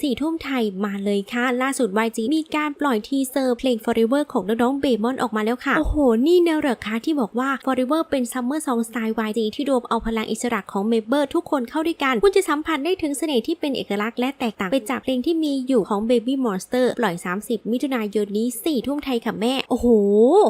สี่ทุ่มไทยมาเลยค่ะ ล่าสุด YG มีการปล่อยทีเซอร์เพลง Forever ของน้องๆเบมอนออกมาแล้วค่ะ โอ้โห นี่เนอะเหรอคะที่บอกว่า Forever เป็นซัมเมอร์ซองสไตล์ YG ที่รวมเอาพลังอิสระของเมเบอร์ทุกคนเข้าด้วยกัน คุณจะสัมผัสได้ถึงเสน่ห์ที่เป็นเอกลักษณ์และแตกต่างไปจากเพลงที่มีอยู่ของ Baby Monster ปล่อย 30 มิถุนายนนี้4ทุ่มไทยค่ะแม่ โอ้โห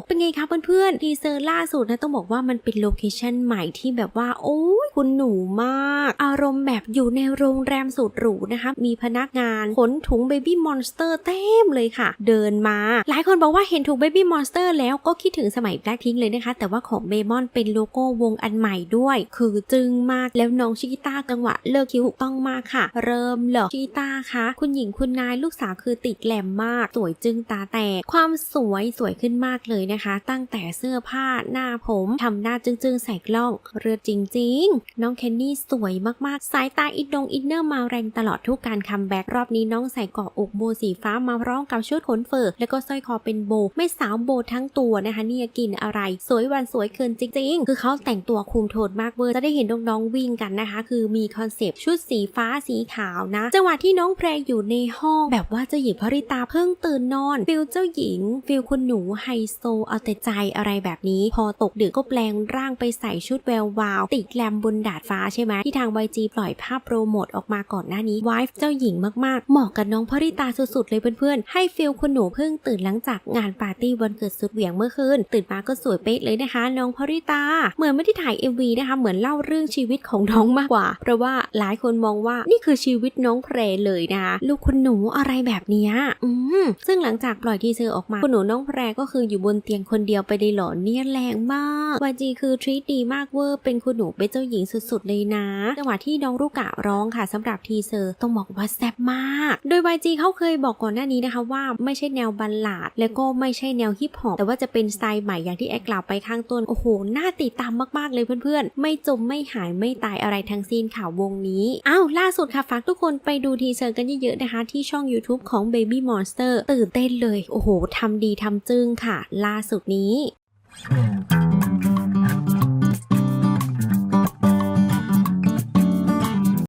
เป็นไงคะเพื่อนๆทีเซอร์ล่าสุดนะต้องบอกว่ามันเป็นโลเคชั่นใหม่ที่แบบว่าโอ้ยคุณหนูมาก อารมณ์แบบอยู่ในโรงแรมสุดหรูนะคะมีพนักงานขนถุง Baby Monster เต็มเลยค่ะ เดินมา หลายคนบอกว่าเห็นถุง Baby Monster แล้วก็คิดถึงสมัย Blackpink เลยนะคะ แต่ว่าของเบมอนเป็นโลโก้วงอันใหม่ด้วย คือจึงมากแล้วน้องชิกิต้าจังหวะเลิกคิวถูกต้องมากค่ะ เริ่มเหรอชิกิต้าคะคุณหญิงคุณนายลูกสาวคือติดแหลมมาก สวยจึงตาแตกความสวยสวยขึ้นมากเลยนะคะ ตั้งแต่เสื้อผ้าหน้าผมทำหน้าจึงๆใส่กล้องเรือจริง ๆ น้องเคนนี่สวยมากๆ สายตาอินดงอินเนอร์มาแรงตลอดทุกการคัมแบ็กรอบนี้น้องใส่เกาะอกโบสีฟ้ามาพร้อมกับชุดขนเฟอร์แล้วก็สร้อยคอเป็นโบ ไม่สาวโบทั้งตัวนะคะเนี่ยกินอะไร สวยวันสวยเกินจริงๆ คือเขาแต่งตัวคุมโทนมากเวอร์จะได้เห็นน้องๆวิ่งกันนะคะ คือมีคอนเซปต์ชุดสีฟ้าสีขาวนะ จังหวะที่น้องแพรอยู่ในห้อง แบบว่าเจ้าหญิงพริตาเพิ่งตื่นนอนฟิลเจ้าหญิงฟิลคุณหนูไฮโซเอาแต่ใจอะไรแบบนี้ พอตกดึกก็แปลงร่างไปใส่ชุดแวววาว ติดแลมบนดาดฟ้าใช่ไหมที่ทาง YG ปล่อยภาพโปรโมทออกมาก่อนหน้านี้วายเจ้าหญิงมากๆ เหมาะกับน้องพริตาสุดๆ เลยเพื่อนๆ ให้ฟิลคุณหนูเพิ่งตื่นหลังจากงานปาร์ตี้วันเกิดสุดเหวี่ยงเมื่อคืน ตื่นมาก็สวยเป๊ะเลยนะคะ น้องพริตา เหมือนไม่ได้ถ่าย MV นะคะ เหมือนเล่าเรื่องชีวิตของน้องมากกว่า เพราะว่าหลายคนมองว่านี่คือชีวิตน้องเพรเลยนะคะลูกคุณหนูอะไรแบบนี้อืมซึ่งหลังจากปล่อยทีเซอร์ออกมาคุณหนูน้องแพรก็คืออยู่บนเตียงคนเดียวไปได้หรอเนี่ยแรงมาก YG คือทรีตดีมากเวอร์เป็นคุณหนูเป็นเจ้าหญิงสุดๆเลยนะจังหวะที่น้องลูกกะร้องค่ะสำหรับทีเซอร์ต้องบอกว่าแซ่บมาก โดย YG เขาเคยบอกก่อนหน้านี้นะคะว่าไม่ใช่แนวบัลลาด และก็ไม่ใช่แนวฮิปฮอปแต่ว่าจะเป็นสไตล์ใหม่อย่างที่แอกกล่าวไปข้างต้นโอ้โหน่าติดตามมากๆเลยเพื่อนๆ ไม่จมไม่หายไม่ตายอะไรทั้งสิ้นข่าววงนี้อ้าวล่าสุดค่ะฝากทุกคนไปดูทีเซอร์กันเยอะๆนะคะ ที่ช่อง YouTube ของ Baby Monster ตื่นเต้นเลย โอ้โหทำดีทำจึ้งค่ะ ล่าสุดนี้